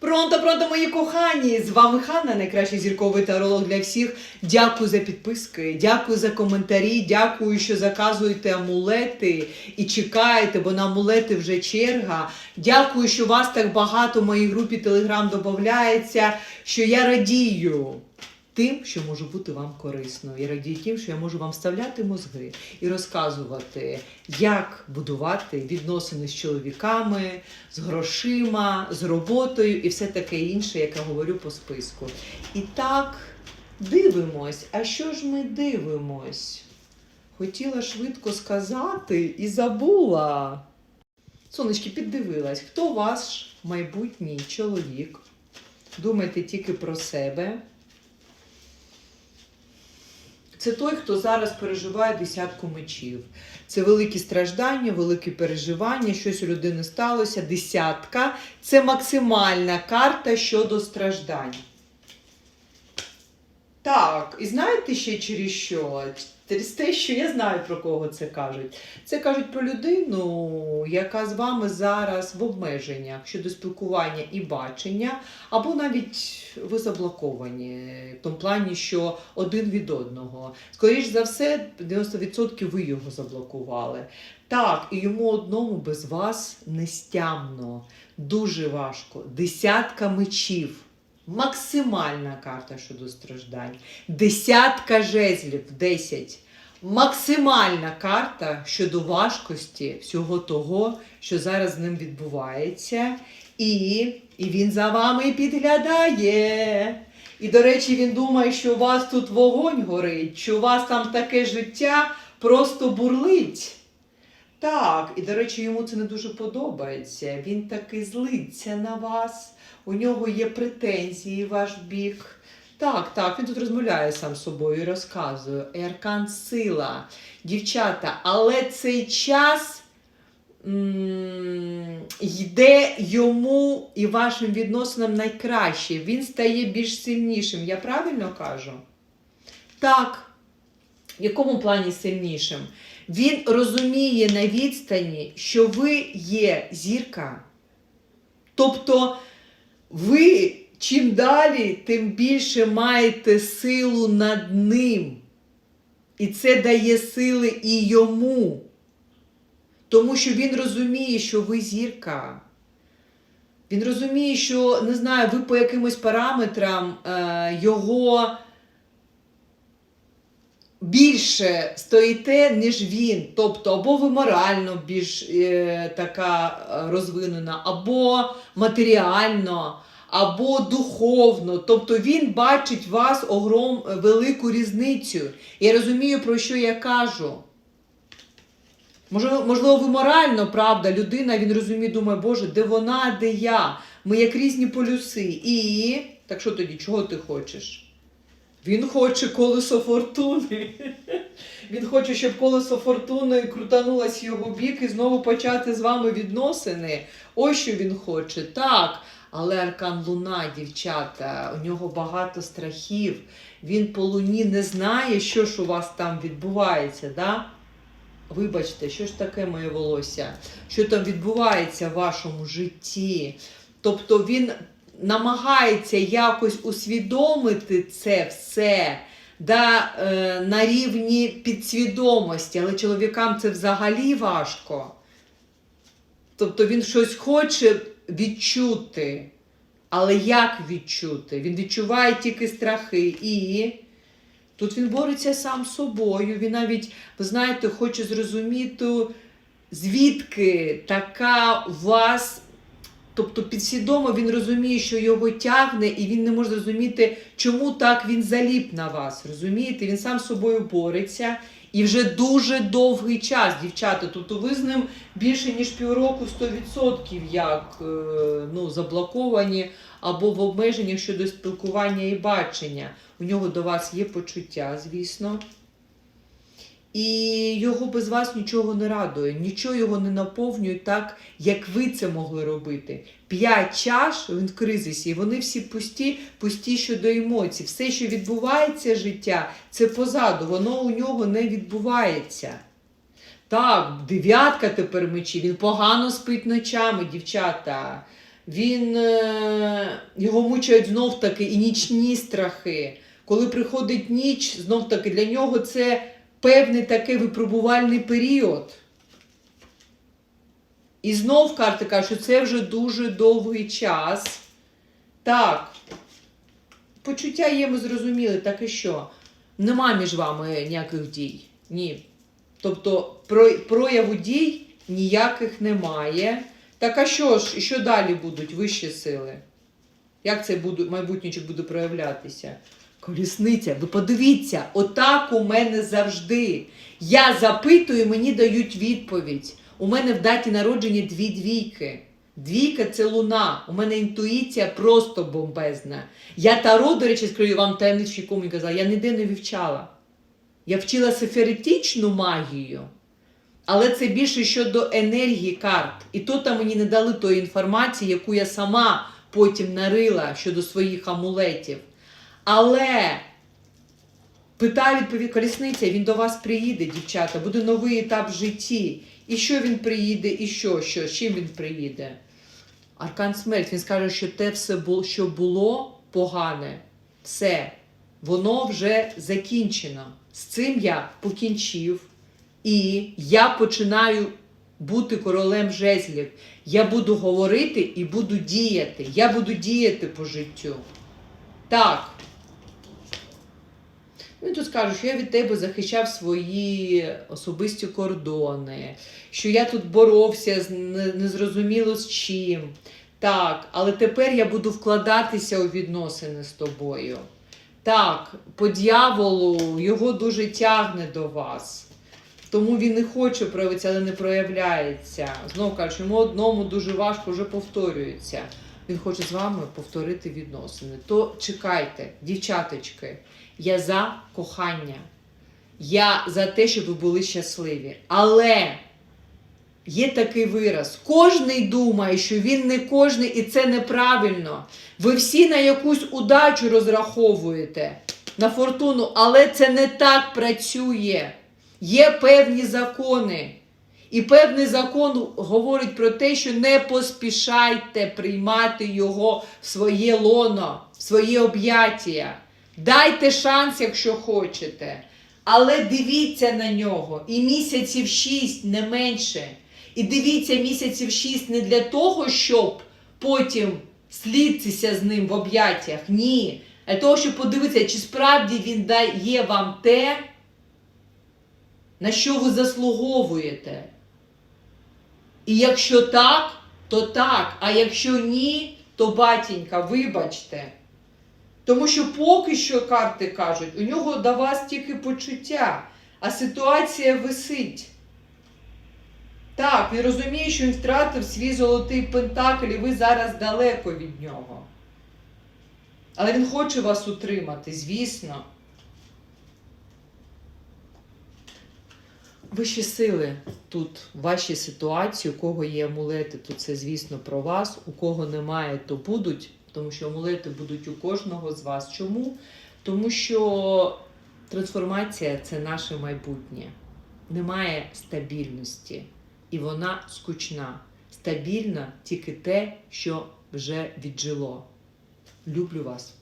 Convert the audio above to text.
Пронто, пронто, мої кохані! З вами Ханна, найкращий зірковий таролог для всіх. Дякую за підписки, дякую за коментарі, дякую, що заказуєте амулети і чекаєте, бо на амулети вже черга. Дякую, що вас так багато в моїй групі Телеграм додається, що я радію. Тим, що можу бути вам корисною. Я радію тим, що я можу вам вставляти мозги і розказувати, як будувати відносини з чоловіками, з грошима, з роботою і все таке інше, яке говорю по списку. І так, дивимось. А що ж ми дивимось? Хотіла швидко сказати і забула. Сонечки, піддивилась, хто ваш майбутній чоловік? Думайте тільки про себе. Це той, хто зараз переживає десятку мечів. Це великі страждання, великі переживання, щось у людини сталося. Десятка це максимальна карта щодо страждань. Так, і знаєте ще через що? Через те, що я знаю про кого це кажуть. Це кажуть про людину, яка з вами зараз в обмеженнях щодо спілкування і бачення, або навіть ви заблоковані, в тому плані, що один від одного. Скоріш за все, 90% ви його заблокували. Так, і йому одному без вас нестямно, дуже важко. Десятка мечів. Максимальна карта щодо страждань. Десятка жезлів 10. Максимальна карта щодо важкості всього того, що зараз з ним відбувається. І, і він за вами підглядає. І, до речі, він думає, що у вас тут вогонь горить, що у вас там таке життя просто бурлить. Так, і до речі, йому це не дуже подобається. Він таки злиться на вас. У нього є претензії ваш бік. Так, так, він тут розмовляє сам з собою і розказує. Еркан сила. Дівчата, але цей час йде йому і вашим відносинам найкраще. Він стає більш сильнішим. Я правильно кажу? Так. В якому плані сильнішим? Він розуміє на відстані, що ви є зірка. Тобто ви чим далі, тим більше маєте силу над ним. І це дає сили і йому. Тому що він розуміє, що ви зірка. Він розуміє, що, не знаю, ви по якимось параметрам е, його більше стоїте, ніж він. Тобто, або ви морально більш е, така е, розвинена, або матеріально, або духовно. Тобто він бачить вас огром велику різницю. Я розумію, про що я кажу. Можливо, ви морально, правда, людина, він розуміє, думає, Боже, де вона, де я? Ми як різні полюси. І так що тоді, чого ти хочеш? Він хоче колесо фортуни. Він хоче, щоб колесо фортуни крутанулось його бік і знову почати з вами відносини. Ось що він хоче. Так. Але Аркан Луна, дівчата, у нього багато страхів. Він по луні не знає, що ж у вас там відбувається. Да? Вибачте, що ж таке моє волосся? Що там відбувається в вашому житті? Тобто він намагається якось усвідомити це все да, е, на рівні підсвідомості, але чоловікам це взагалі важко. Тобто він щось хоче відчути. Але як відчути? Він відчуває тільки страхи. І тут він бореться сам з собою. Він навіть, ви знаєте, хоче зрозуміти, звідки така у вас. Тобто підсвідомо він розуміє, що його тягне, і він не може зрозуміти, чому так він заліп на вас. Розумієте? Він сам з собою бореться. І вже дуже довгий час, дівчата. Тобто ви з ним більше ніж півроку 100% як е, ну, заблоковані або в обмеженнях щодо спілкування і бачення. У нього до вас є почуття, звісно. І його без вас нічого не радує, нічого його не наповнює так, як ви це могли робити. П'ять чаш він в кризисі, і вони всі пусті, пусті щодо емоцій. Все, що відбувається життя, це позаду, воно у нього не відбувається. Так, дев'ятка тепер мечі, він погано спить ночами, дівчата. він е, його мучають знов таки і нічні страхи. Коли приходить ніч, знов таки для нього це певний такий випробувальний період. І знов карти кажуть, що це вже дуже довгий час. Так, почуття є, ми зрозуміли, так і що? Нема між вами ніяких дій. Ні. Тобто про- прояву дій ніяких немає. Так а що ж, що далі будуть вищі сили? Як це буде, майбутнє буде проявлятися? Колісниця, ви подивіться, отак у мене завжди. Я запитую, мені дають відповідь. У мене в даті народження дві двійки. Двійка це луна. У мене інтуїція просто бомбезна. Я таро, до речі, скажу вам таємничий кому казала, я ніде не вивчала. Я вчила сеферетичну магію, але це більше щодо енергії карт. І то там мені не дали тої інформації, яку я сама потім нарила щодо своїх амулетів. Але питає відповідь колісниця, він до вас приїде, дівчата, буде новий етап в житті. І що він приїде, і що, що, з чим він приїде? Аркан смерть, він скаже, що те все було, що було погане, все, воно вже закінчено. З цим я покінчив. І я починаю бути королем жезлів. Я буду говорити і буду діяти. Я буду діяти по життю. Так. Він тут скаже, що я від тебе захищав свої особисті кордони, що я тут боровся з незрозуміло з чим. Так, але тепер я буду вкладатися у відносини з тобою. Так, по дьяволу його дуже тягне до вас. Тому він не хоче проявитися, але не проявляється. Знову кажу, йому одному дуже важко вже повторюється. Він хоче з вами повторити відносини. То чекайте, дівчаточки, я за кохання. Я за те, щоб ви були щасливі. Але є такий вираз: кожний думає, що він не кожний, і це неправильно. Ви всі на якусь удачу розраховуєте, на фортуну, але це не так працює. Є певні закони. І певний закон говорить про те, що не поспішайте приймати його в своє лоно, в своє об'яття. Дайте шанс, якщо хочете. Але дивіться на нього і місяців шість не менше. І дивіться місяців шість не для того, щоб потім слідитися з ним в об'яттях. Ні. Для того, щоб подивитися, чи справді він дає вам те, на що ви заслуговуєте. І якщо так, то так. А якщо ні, то батінька, вибачте. Тому що поки що карти кажуть, у нього до вас тільки почуття, а ситуація висить. Так, він розуміє, що він втратив свій золотий пентакль, і ви зараз далеко від нього. Але він хоче вас утримати, звісно. Вищі сили тут в вашій ситуації, у кого є амулети, то це, звісно, про вас. У кого немає, то будуть, тому що амулети будуть у кожного з вас. Чому? Тому що трансформація це наше майбутнє. Немає стабільності, і вона скучна. Стабільна тільки те, що вже віджило. Люблю вас.